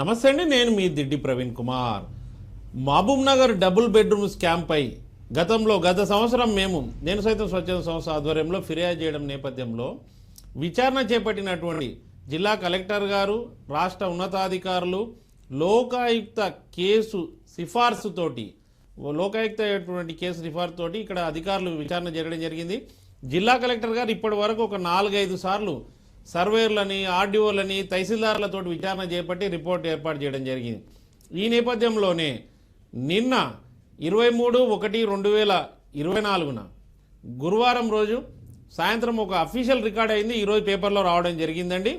నమస్తే అండి నేను మీ Diddi Praveen Kumar. Mahabubnagar double bedroom స్కామ్పై గతంలో గత సంవత్సరం మేము నేను సైతం స్వచ్ఛంద సంస్థ ఆధ్వర్యంలో ఫిర్యాదు చేయడం నేపథ్యంలో విచారణ చేపట్టినటువంటి జిల్లా కలెక్టర్ గారు రాష్ట్ర ఉన్నతాధికారులు లోకాయుక్త కేసు సిఫార్సుతోటి లోకాయుక్త అయినటువంటి కేసు సిఫార్సు తోటి ఇక్కడ అధికారులు విచారణ జరగడం జరిగింది. జిల్లా కలెక్టర్ గారు ఇప్పటి వరకు ఒక నాలుగైదు సార్లు సర్వేర్లని ఆర్డీఓలని తహసీల్దార్లతో విచారణ చేపట్టి రిపోర్ట్ ఏర్పాటు చేయడం జరిగింది. ఈ నేపథ్యంలోనే నిన్న ఇరవై మూడు ఒకటి రెండు వేల ఇరవై నాలుగున గురువారం రోజు సాయంత్రం ఒక అఫీషియల్ రికార్డ్ అయింది. ఈరోజు పేపర్లో రావడం జరిగిందండి.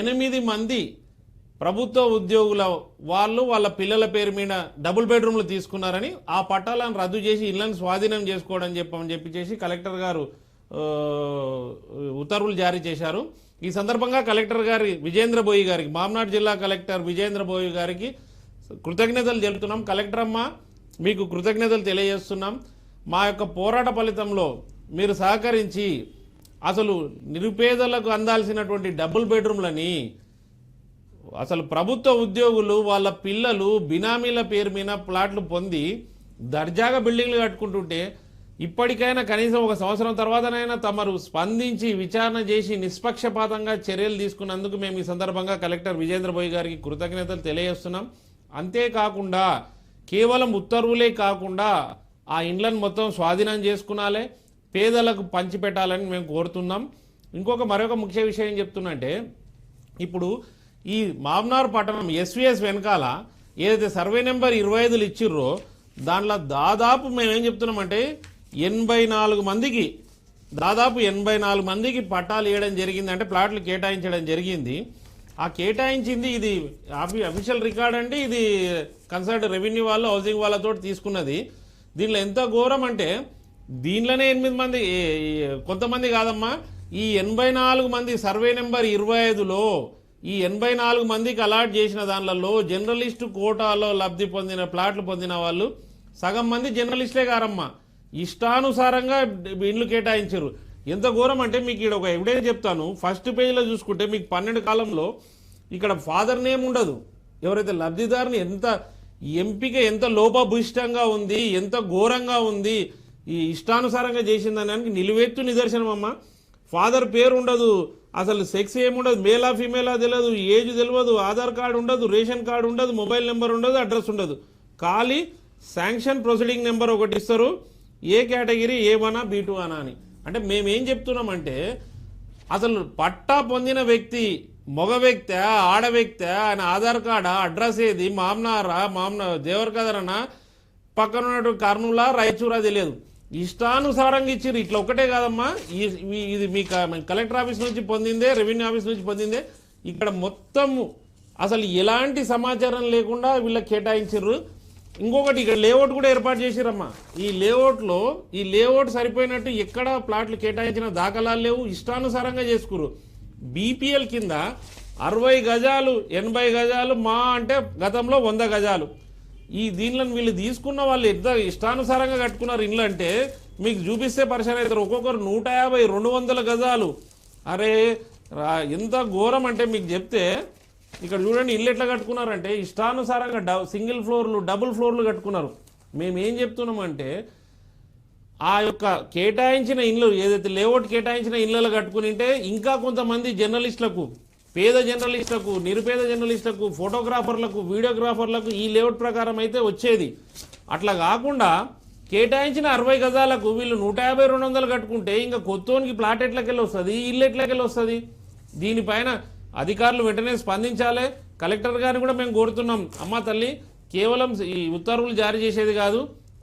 ఎనిమిది మంది ప్రభుత్వ ఉద్యోగుల వాళ్ళు వాళ్ళ పిల్లల పేరు మీద డబుల్ బెడ్రూమ్లు తీసుకున్నారని ఆ పట్టాలను రద్దు చేసి ఇళ్ళను స్వాధీనం చేసుకోవడం చెప్పమని చెప్పి చేసి కలెక్టర్ గారు ఉత్తర్వులు జారీ చేశారు. ఈ సందర్భంగా కలెక్టర్ గారి విజేంద్ర బోయి గారికి మామనాడు జిల్లా కలెక్టర్ విజేంద్ర బోయి గారికి కృతజ్ఞతలు తెలుపుతున్నాం. కలెక్టర్ అమ్మ మీకు కృతజ్ఞతలు తెలియజేస్తున్నాం. మా యొక్క పోరాట ఫలితంలో మీరు సహకరించి అసలు నిరుపేదలకు అందాల్సినటువంటి డబుల్ బెడ్రూమ్లని అసలు ప్రభుత్వ ఉద్యోగులు వాళ్ళ పిల్లలు బినామీల పేరు మీద ప్లాట్లు పొంది దర్జాగా బిల్డింగ్లు కట్టుకుంటుంటే ఇప్పటికైనా కనీసం ఒక సంవత్సరం తర్వాతనైనా తమరు స్పందించి విచారణ చేసి నిష్పక్షపాతంగా చర్యలు తీసుకున్నందుకు మేము ఈ సందర్భంగా కలెక్టర్ విజేంద్ర బోయ్ గారికి కృతజ్ఞతలు తెలియజేస్తున్నాం. అంతేకాకుండా కేవలం ఉత్తర్వులే కాకుండా ఆ ఇండ్లను మొత్తం స్వాధీనం చేసుకునాలే పేదలకు పంచిపెట్టాలని మేము కోరుతున్నాం. ఇంకొక మరొక ముఖ్య విషయం చెప్తున్నంటే ఇప్పుడు ఈ మామ్నార్ పట్టణం ఎస్విఎస్ వెనకాల ఏదైతే సర్వే నెంబర్ ఇరవై ఐదులు ఇచ్చిర్రో దాంట్లో దాదాపు మేము ఏం చెప్తున్నామంటే ఎనభై నాలుగు మందికి దాదాపు ఎనభై నాలుగు మందికి పట్టాలు ఇవ్వడం జరిగింది అంటే ప్లాట్లు కేటాయించడం జరిగింది. ఆ కేటాయించింది ఇది అఫీషియల్ రికార్డ్ అండి ఇది కన్సల్ట్ రెవెన్యూ వాళ్ళు హౌసింగ్ వాళ్ళతో తీసుకున్నది. దీనిలో ఎంత ఘోరం అంటే దీనిలోనే ఎనిమిది మంది కొంతమంది కాదమ్మా ఈ ఎనభై నాలుగు మంది సర్వే నెంబర్ ఇరవై ఐదులో ఈ ఎనభై నాలుగు మందికి అలాట్ చేసిన దానిలలో జర్నలిస్టు కోటాలో లబ్ధి పొందిన ప్లాట్లు పొందిన వాళ్ళు సగం మంది జర్నలిస్టులే కారమ్మా ఇష్టానుసారంగా ఇండ్లు కేటాయించారు. ఎంత ఘోరం అంటే మీకు ఇక్కడ ఒక ఎవిడెన్స్ చెప్తాను. ఫస్ట్ పేజీలో చూసుకుంటే మీకు పన్నెండు కాలంలో ఇక్కడ ఫాదర్ నేమ్ ఉండదు. ఎవరైతే లబ్ధిదారుని ఎంత ఎంపిక ఎంత లోపభూయిష్టంగా ఉంది ఎంత ఘోరంగా ఉంది ఈ ఇష్టానుసారంగా చేసిందనడానికి నిలువెత్తు నిదర్శనం అమ్మ. ఫాదర్ పేరు ఉండదు. అసలు సెక్స్ ఏముండదు మేలా ఫీమేలా తెలియదు ఏజ్ తెలియదు ఆధార్ కార్డు ఉండదు. రేషన్ కార్డు ఉండదు. మొబైల్ నెంబర్ ఉండదు. అడ్రస్ ఉండదు. ఖాళీ శాంక్షన్ ప్రొసీడింగ్ నెంబర్ ఒకటి ఇస్తారు. ఏ కేటగిరీ ఏ వనా బీ టూ అనా అని. అంటే మేమేం చెప్తున్నామంటే అసలు పట్టా పొందిన వ్యక్తి మగ వ్యక్తి ఆడ వ్యక్తి ఆయన ఆధార్ కార్డా అడ్రస్ ఏది మామ్నారా మామ్న దేవరకదరనా పక్కన ఉన్నటువంటి కర్నూలా రాయచూరా తెలియదు. ఇష్టానుసారంగా ఇచ్చిర్రు. ఇట్లా ఒకటే కాదమ్మా. ఇది మీ కలెక్టర్ ఆఫీస్ నుంచి పొందిందే రెవెన్యూ ఆఫీస్ నుంచి పొందిందే. ఇక్కడ మొత్తము అసలు ఎలాంటి సమాచారం లేకుండా వీళ్ళకి కేటాయించిర్రు. ఇంకొకటి ఇక్కడ లేఅవుట్ కూడా ఏర్పాటు చేసిరమ్మా. ఈ లేఅవుట్లో ఈ లేఅవుట్ సరిపోయినట్టు ఎక్కడ ప్లాట్లు కేటాయించిన దాఖలాలు లేవు ఇష్టానుసారంగా చేసుకురు. బీపీఎల్ కింద అరవై గజాలు ఎనభై గజాలు మా అంటే గతంలో వంద గజాలు. ఈ దీనిలో వీళ్ళు తీసుకున్న వాళ్ళు ఎంత ఇష్టానుసారంగా కట్టుకున్నారు ఇండ్లు అంటే మీకు చూపిస్తే పరిచయం అవుతారు. ఒక్కొక్కరు నూట యాభై రెండు వందల గజాలు. అరే ఎంత ఘోరం అంటే మీకు చెప్తే ఇక్కడ చూడండి ఇల్లు ఎట్లా కట్టుకున్నారంటే ఇష్టానుసారంగా డ సింగిల్ ఫ్లోర్లు డబుల్ ఫ్లోర్లు కట్టుకున్నారు. మేము ఏం చెప్తున్నామంటే ఆ యొక్క కేటాయించిన ఇల్లు ఏదైతే లేఅవుట్ కేటాయించిన ఇళ్ళలో కట్టుకునింటే ఇంకా కొంతమంది జర్నలిస్టులకు పేద జర్నలిస్టులకు నిరుపేద జర్నలిస్టులకు ఫోటోగ్రాఫర్లకు వీడియోగ్రాఫర్లకు ఈ లేఅవుట్ ప్రకారం అయితే వచ్చేది. అట్లా కాకుండా కేటాయించిన అరవై గజాలకు వీళ్ళు నూట యాభై రెండు వందలు కట్టుకుంటే ఇంకా కొత్తోనికి ప్లాట్ ఎట్లకెళ్ళి వస్తుంది ఇల్లు ఎట్లకెళ్ళి వస్తుంది దీనిపైన అధికారులు వెంటనే స్పందించాలి. కలెక్టర్ గారిని కూడా మేము కోరుతున్నాం. అమ్మ తల్లి కేవలం ఈ ఉత్తర్వులు జారీ చేసేది కాదు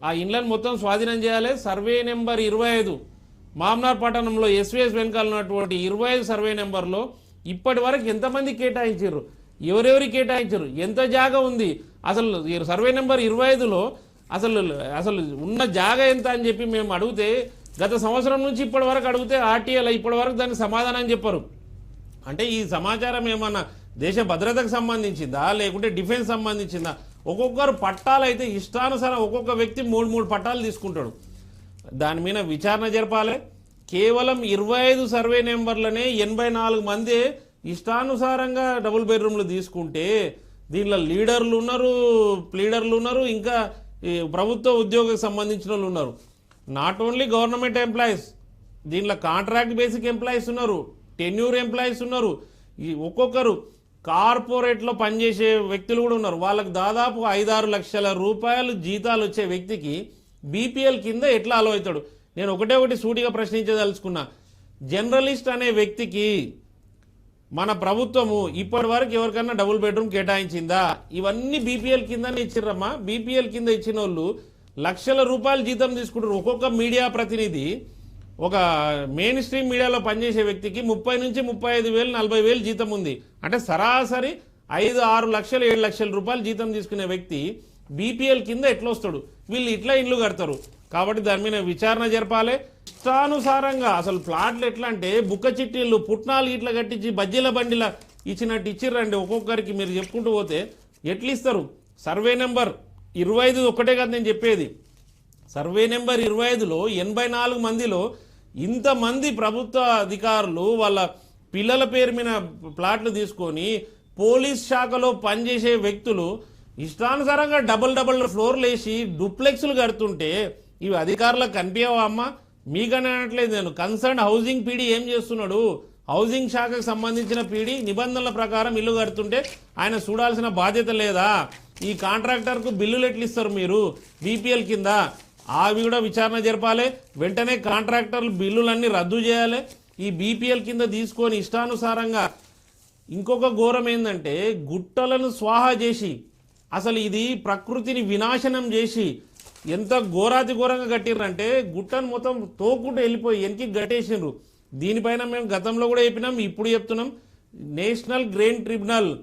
ఆ ఇండ్లను మొత్తం స్వాధీనం చేయాలి. సర్వే నెంబర్ ఇరవై ఐదు మామ్నార్ పట్టణంలో ఎస్విఎస్ వెనకాల ఉన్నటువంటి ఇరవై ఐదు సర్వే నెంబర్లో ఇప్పటి వరకు ఎంతమంది కేటాయించారు? ఎవరెవరి కేటాయించారు? ఎంత జాగా ఉంది? అసలు సర్వే నెంబర్ ఇరవై ఐదులో అసలు అసలు ఉన్న జాగా ఎంత అని చెప్పి మేము అడిగితే గత సంవత్సరం నుంచి ఇప్పటి వరకు అడిగితే ఆర్టీఎల్ ఇప్పటి వరకు దానికి సమాధానం చెప్పరు. అంటే ఈ సమాచారం ఏమన్నా దేశ భద్రతకు సంబంధించిందా? లేకుంటే డిఫెన్స్ సంబంధించిందా? ఒక్కొక్కరు పట్టాలు అయితే ఇష్టానుసారం ఒక్కొక్క వ్యక్తి మూడు మూడు పట్టాలు తీసుకుంటాడు. దాని మీద విచారణ జరపాలి. కేవలం ఇరవై ఐదు సర్వే నెంబర్లనే ఎనభై నాలుగు మంది ఇష్టానుసారంగా డబుల్ బెడ్రూమ్లు తీసుకుంటే దీనిలో లీడర్లు ఉన్నారు ప్లీడర్లు ఉన్నారు ఇంకా ప్రభుత్వ ఉద్యోగకు సంబంధించిన వాళ్ళు ఉన్నారు. నాట్ ఓన్లీ గవర్నమెంట్ ఎంప్లాయీస్ దీనిలో కాంట్రాక్ట్ బేసిక్ ఎంప్లాయీస్ ఉన్నారు. టెన్యూర్ ఎంప్లాయీస్ ఉన్నారు. ఈ ఒక్కొక్కరు కార్పొరేట్లో పనిచేసే వ్యక్తులు కూడా ఉన్నారు. వాళ్ళకు దాదాపు ఐదారు లక్షల రూపాయలు జీతాలు వచ్చే వ్యక్తికి బీపీఎల్ కింద ఎట్లా అలో అవుతాడు? నేను ఒకటే ఒకటి సూటిగా ప్రశ్నించదలుచుకున్నా. జర్నలిస్ట్ అనే వ్యక్తికి మన ప్రభుత్వము ఇప్పటి వరకు ఎవరికన్నా డబుల్ బెడ్రూమ్ కేటాయించిందా? ఇవన్నీ బీపీఎల్ కిందనే ఇచ్చిర్రమ్మా. బీపీఎల్ కింద ఇచ్చిన వాళ్ళు లక్షల రూపాయలు జీతం తీసుకుంటారు. ఒక్కొక్క మీడియా ప్రతినిధి ఒక మెయిన్ స్ట్రీమ్ మీడియాలో పనిచేసే వ్యక్తికి ముప్పై నుంచి ముప్పై ఐదు వేలు నలభై వేలు జీతం ఉంది. అంటే సరాసరి ఐదు ఆరు లక్షలు ఏడు లక్షల రూపాయలు జీతం తీసుకునే వ్యక్తి బీపీఎల్ కింద ఎట్లొస్తాడు? వీళ్ళు ఇట్లా ఇండ్లు కడతారు. కాబట్టి దాని మీద విచారణ జరపాలి. ఇష్టానుసారంగా అసలు ప్లాట్లు ఎట్లా అంటే బుక్క చిట్టీలు పుట్నాలు ఇట్లా కట్టించి బజ్జీల బండిల ఇచ్చినట్టు ఇచ్చిర్రండి. ఒక్కొక్కరికి మీరు చెప్పుకుంటూ పోతే ఎట్లు ఇస్తారు సర్వే నెంబర్ ఇరవై ఐదు ఒక్కటే కదా నేను చెప్పేది. సర్వే నెంబర్ ఇరవై ఐదులో ఎనభై నాలుగు మందిలో ఇంతమంది ప్రభుత్వ అధికారులు వాళ్ళ పిల్లల పేరు మీద ప్లాట్లు తీసుకొని పోలీస్ శాఖలో పనిచేసే వ్యక్తులు ఇష్టానుసారంగా డబుల్ డబుల్ ఫ్లోర్లు వేసి డూప్లెక్స్లు కడుతుంటే ఇవి అధికారులకు కనిపించవా అమ్మ? మీకనే అనట్లేదు నేను. కన్సర్న్ హౌసింగ్ పీడీ ఏం చేస్తున్నాడు? హౌసింగ్ శాఖకు సంబంధించిన పీడీ నిబంధనల ప్రకారం ఇల్లు కడుతుంటే ఆయన చూడాల్సిన బాధ్యత లేదా? ఈ కాంట్రాక్టర్కు బిల్లులు ఎట్లు ఇస్తారు మీరు? బీపీఎల్ కింద అవి కూడా విచారణ జరపాలి. వెంటనే కాంట్రాక్టర్లు బిల్లులన్నీ రద్దు చేయాలి. ఈ బీపీఎల్ కింద తీసుకొని ఇష్టానుసారంగా ఇంకొక ఘోరం ఏంటంటే గుట్టలను స్వాహా చేసి అసలు ఇది ప్రకృతిని వినాశనం చేసి ఎంత ఘోరాతి ఘోరంగా కట్టిర్రంటే గుట్టను మొత్తం తోకుంటూ వెళ్ళిపోయి వెనక్కి గట్టేసిండ్రు. దీనిపైన మేము గతంలో కూడా చెప్పినాం ఇప్పుడు చెప్తున్నాం. నేషనల్ గ్రెయిన్ ట్రిబ్యునల్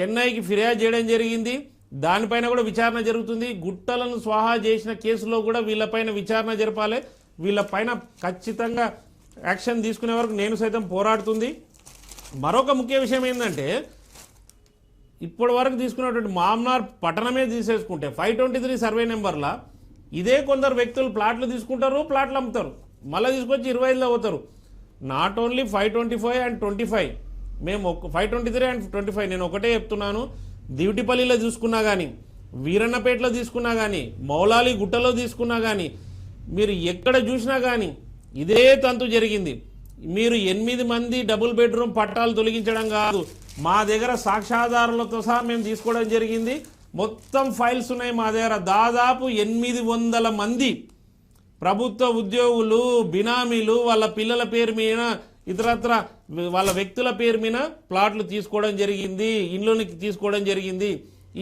చెన్నైకి ఫిర్యాదు చేయడం జరిగింది. దానిపైన కూడా విచారణ జరుగుతుంది. గుట్టలను స్వాహా చేసిన కేసులో కూడా వీళ్ళపైన విచారణ జరపాలి. వీళ్ళపైన ఖచ్చితంగా యాక్షన్ తీసుకునే వరకు నేను సైతం పోరాడుతుంది. మరొక ముఖ్య విషయం ఏంటంటే ఇప్పటి వరకు తీసుకున్నటువంటి మామ్నార్ పట్టణమే తీసేసుకుంటే ఫైవ్ ట్వంటీ త్రీ సర్వే నెంబర్లా ఇదే కొందరు వ్యక్తులు ప్లాట్లు తీసుకుంటారు ప్లాట్లు అమ్ముతారు. మళ్ళీ తీసుకొచ్చి ఇరవై ఐదులో అవుతారు. Not only five twenty five and twenty five మేము ఒక five twenty three and twenty five నేను ఒకటే చెప్తున్నాను. దివిటిపల్లిలో చూసుకున్నా కానీ వీరన్నపేటలో తీసుకున్నా కానీ మౌలాలి గుట్టలో తీసుకున్నా కానీ మీరు ఎక్కడ చూసినా కానీ ఇదే తంతు జరిగింది. మీరు ఎనిమిది మంది డబుల్ బెడ్రూమ్ పట్టాలు తొలగించడం కాదు మా దగ్గర సాక్ష్యాధారాలతో సహా మేము తీసుకోవడం జరిగింది. మొత్తం ఫైల్స్ ఉన్నాయి మా దగ్గర. దాదాపు ఎనిమిది వందల మంది ప్రభుత్వ ఉద్యోగులు బినామీలు వాళ్ళ పిల్లల పేరు మీద ఇతరత్ర వాళ్ళ వ్యక్తుల పేరు మీద ప్లాట్లు తీసుకోవడం జరిగింది ఇండ్లోనికి తీసుకోవడం జరిగింది.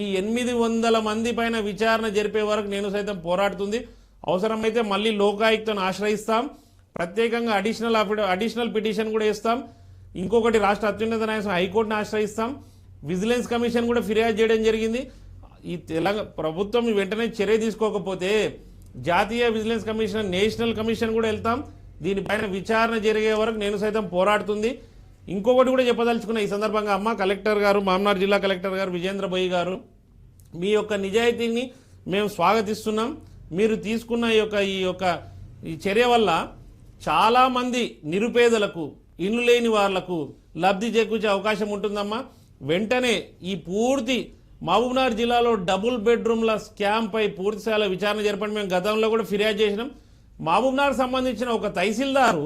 ఈ ఎనిమిది వందల మంది పైన విచారణ జరిపే వరకు నేను సైతం పోరాడుతుంది. అవసరమైతే మళ్ళీ లోకాయుక్తను ఆశ్రయిస్తాం. ప్రత్యేకంగా అడిషనల్ అడిషనల్ పిటిషన్ కూడా ఇస్తాం ఇంకొకటి రాష్ట్ర అత్యున్నత న్యాయస్థానం హైకోర్టును ఆశ్రయిస్తాం. విజిలెన్స్ కమిషన్ కూడా ఫిర్యాదు చేయడం జరిగింది. ఈ తెలంగాణ ప్రభుత్వం వెంటనే చర్య తీసుకోకపోతే జాతీయ విజిలెన్స్ కమిషన్ నేషనల్ కమిషన్ కూడా వెళ్తాం. దీనిపైన విచారణ జరిగే వరకు నేను సైతం పోరాడుతుంది. ఇంకొకటి కూడా చెప్పదలుచుకున్న ఈ సందర్భంగా అమ్మ కలెక్టర్ గారు మామనార్ జిల్లా కలెక్టర్ గారు విజేంద్ర బొయ్యి గారు మీ యొక్క నిజాయితీని మేము స్వాగతిస్తున్నాం. మీరు తీసుకున్న ఈ యొక్క ఈ యొక్క ఈ చర్య వల్ల చాలామంది నిరుపేదలకు ఇల్లు లేని వాళ్ళకు లబ్ధి చేకూర్చే అవకాశం ఉంటుందమ్మా. వెంటనే ఈ పూర్తి మహబూబ్నగర్ జిల్లాలో డబుల్ బెడ్రూమ్ల స్కామ్పై పూర్తిస్థాయిలో విచారణ జరపండి. మేము గతంలో కూడా ఫిర్యాదు చేసినాం. మహబూబ్నగర్ సంబంధించిన ఒక తహసీల్దారు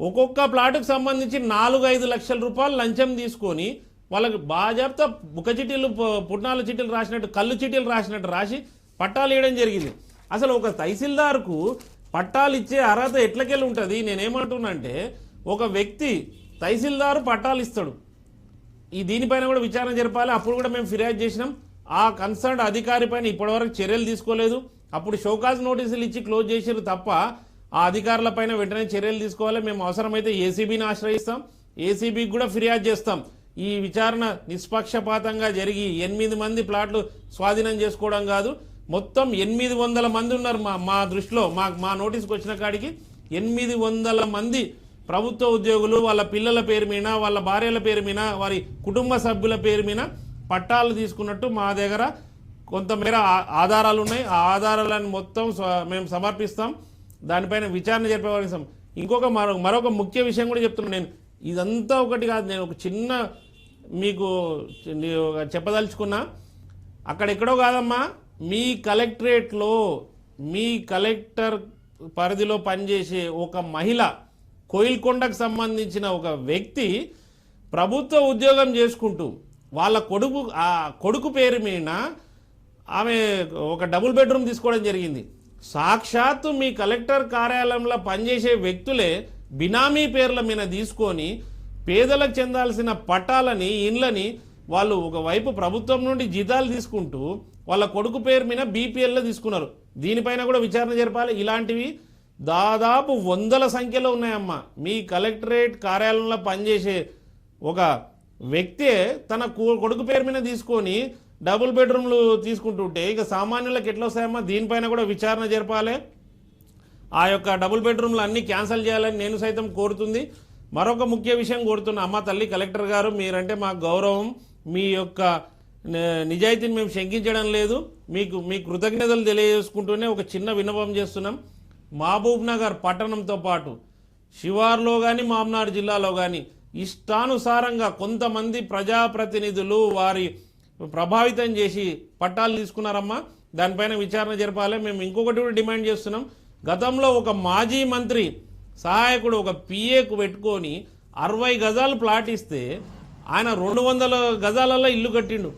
ఒక్కొక్క ప్లాటుకు సంబంధించి నాలుగు ఐదు లక్షల రూపాయలు లంచం తీసుకొని వాళ్ళకి బాజాబ్తా ముఖ చిట్టీలు పు- పుట్నాల చిట్టీలు రాసినట్టు కళ్ళు చిట్టీలు రాసినట్టు రాసి పట్టాలు ఇవ్వడం జరిగింది. అసలు ఒక తహసీల్దార్కు పట్టాలు ఇచ్చే అర్హత ఎట్లకెళ్ళి ఉంటుంది? నేనేమంటున్నా అంటే ఒక వ్యక్తి తహసీల్దారు పట్టాలు ఇస్తాడు. ఈ దీనిపైన కూడా విచారణ జరపాలి. అప్పుడు కూడా మేము ఫిర్యాదు చేసినాం. ఆ కన్సర్న్ అధికారి పైన ఇప్పటివరకు చర్యలు తీసుకోలేదు. అప్పుడు షోకాజ్ నోటీసులు ఇచ్చి క్లోజ్ చేసారు తప్ప ఆ అధికారుల పైన వెంటనే చర్యలు తీసుకోవాలి. మేము అవసరమైతే ఏసీబీని ఆశ్రయిస్తాం. ఏసీబీకి కూడా ఫిర్యాదు చేస్తాం. ఈ విచారణ నిష్పక్షపాతంగా జరిగి ఎనిమిది మంది ప్లాట్లు స్వాధీనం చేసుకోవడం కాదు. మొత్తం ఎనిమిది వందల మంది ఉన్నారు మా మా దృష్టిలో. మా మా నోటీస్కి వచ్చిన కాడికి ఎనిమిది వందల మంది ప్రభుత్వ ఉద్యోగులు వాళ్ళ పిల్లల పేరు మీద వాళ్ళ భార్యల పేరు మీద వారి కుటుంబ సభ్యుల పేరు మీద పట్టాలు తీసుకున్నట్టు మా దగ్గర కొంతమేర ఆ- ఆధారాలు ఉన్నాయి ఆ ఆధారాలను మొత్తం మేము సమర్పిస్తాం. దానిపైన విచారణ జరిపేవారిస్తాం ఇంకొక మరో మరొక ముఖ్య విషయం కూడా చెప్తున్నాను నేను. ఇదంతా ఒకటి కాదు. నేను ఒక చిన్న మీకు చెప్పదలుచుకున్నా. అక్కడెక్కడో కాదమ్మా. మీ కలెక్టరేట్లో మీ కలెక్టర్ పరిధిలో పనిచేసే ఒక మహిళ కోయిల్కొండకు సంబంధించిన ఒక వ్యక్తి ప్రభుత్వ ఉద్యోగం చేసుకుంటూ వాళ్ళ కొడుకు ఆ కొడుకు పేరు మీద ఆమె ఒక డబుల్ బెడ్రూమ్ తీసుకోవడం జరిగింది. సాక్షాత్తు మీ కలెక్టర్ కార్యాలయంలో పనిచేసే వ్యక్తులే బినామీ పేర్ల మీద తీసుకొని పేదలకు చెందాల్సిన పట్టాలని ఇండ్లని వాళ్ళు ఒకవైపు ప్రభుత్వం నుండి జీతాలు తీసుకుంటూ వాళ్ళ కొడుకు పేరు మీద బీపీఎల్లో తీసుకున్నారు. దీనిపైన కూడా విచారణ జరపాలి. ఇలాంటివి దాదాపు వందల సంఖ్యలో ఉన్నాయమ్మా. మీ కలెక్టరేట్ కార్యాలయంలో పనిచేసే ఒక వ్యక్తే తన కొడుకు పేరు మీద తీసుకొని డబుల్ బెడ్రూమ్లు తీసుకుంటుంటే ఇక సామాన్యులకు ఎట్లా వస్తాయమ్మా? దీనిపైన కూడా విచారణ జరపాలి. ఆ యొక్క డబుల్ బెడ్రూమ్లు అన్నీ క్యాన్సిల్ చేయాలని నేను సైతం కోరుతుంది. మరొక ముఖ్య విషయం కోరుతున్నా అమ్మ తల్లి కలెక్టర్ గారు మీరంటే మా గౌరవం. మీ యొక్క నిజాయితీని మేము శంకించడం లేదు. మీకు మీ కృతజ్ఞతలు తెలియజేసుకుంటూనే ఒక చిన్న విన్నపం చేస్తున్నాం. మహబూబ్ నగర్ పట్టణంతో పాటు శివార్లో కానీ మామ్నాడు జిల్లాలో కానీ ఇష్టానుసారంగా కొంతమంది ప్రజాప్రతినిధులు వారి ప్రభావితం చేసి పట్టాలు తీసుకున్నారమ్మా. దానిపైన విచారణ జరపాలి. మేము ఇంకొకటి కూడా డిమాండ్ చేస్తున్నాం. గతంలో ఒక మాజీ మంత్రి సహాయకుడు ఒక పిఏకు పెట్టుకొని అరవై గజాలు ప్లాట్ ఇస్తే ఆయన రెండు వందల గజాలలో ఇల్లు కట్టిండు.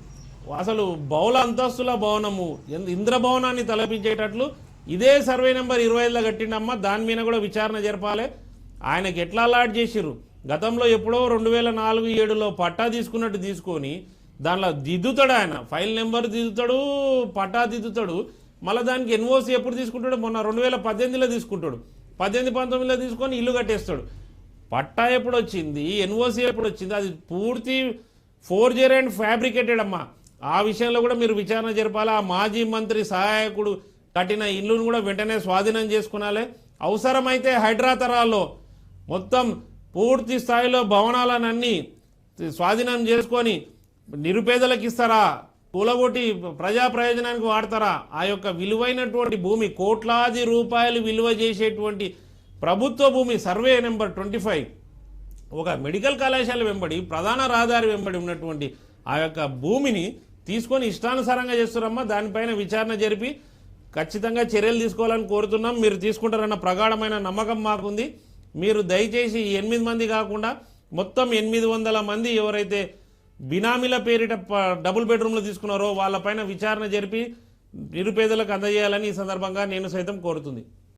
అసలు బహుళ అంతస్తుల భవనము ఇంద్రభవనాన్ని తలపించేటట్లు ఇదే సర్వే నెంబర్ ఇరవై ఐదులో కట్టిండమ్మా. దాని మీద కూడా విచారణ జరపాలి. ఆయనకి ఎట్లా అలాట్ చేసిర్రు? గతంలో ఎప్పుడో రెండు వేల నాలుగు ఏడులో పట్టా తీసుకున్నట్టు తీసుకొని దాంట్లో దిద్దుతాడు ఆయన. ఫైల్ నెంబర్ దిద్దుతాడు పట్టా దిద్దుతాడు. మళ్ళీ దానికి ఎన్ఓసి ఎప్పుడు తీసుకుంటాడు మొన్న రెండు వేల పద్దెనిమిదిలో తీసుకుంటాడు. పద్దెనిమిది పంతొమ్మిదిలో తీసుకొని ఇల్లు కట్టేస్తాడు. పట్టా ఎప్పుడు వచ్చింది ఎన్ఓసి ఎప్పుడు వచ్చింది అది పూర్తి ఫోర్ జీరో అండ్ ఫ్యాబ్రికేటెడ్ అమ్మా. ఆ విషయంలో కూడా మీరు విచారణ జరపాలి? ఆ మాజీ మంత్రి సహాయకుడు కట్టిన ఇల్లును కూడా వెంటనే స్వాధీనం చేసుకునాలి. అవసరమైతే హైడ్రాతరాల్లో మొత్తం పూర్తి స్థాయిలో భవనాలనన్నీ స్వాధీనం చేసుకొని నిరుపేదలకు ఇస్తారా కూలగొట్టి ప్రజా ప్రయోజనానికి వాడతారా? ఆ యొక్క విలువైనటువంటి భూమి కోట్లాది రూపాయలు విలువ చేసేటువంటి ప్రభుత్వ భూమి సర్వే నెంబర్ ట్వంటీ ఫైవ్. ఒక మెడికల్ కళాశాల వెంబడి ప్రధాన రహదారి వెంబడి ఉన్నటువంటి ఆ యొక్క భూమిని తీసుకొని ఇష్టానుసారంగా చేస్తున్నారమ్మా. దానిపైన విచారణ జరిపి ఖచ్చితంగా చర్యలు తీసుకోవాలని కోరుతున్నాం. మీరు తీసుకుంటారన్న ప్రగాఢమైన నమ్మకం మాకుంది. మీరు దయచేసి ఎనిమిది మంది కాకుండా మొత్తం ఎనిమిది వందల మంది ఎవరైతే బినామీల పేరిట ప- డబుల్ బెడ్రూమ్లు తీసుకున్నారో వాళ్ళపైన విచారణ జరిపి నిరుపేదలకు అందజేయాలని ఈ సందర్భంగా నేను సైతం కోరుతుంది.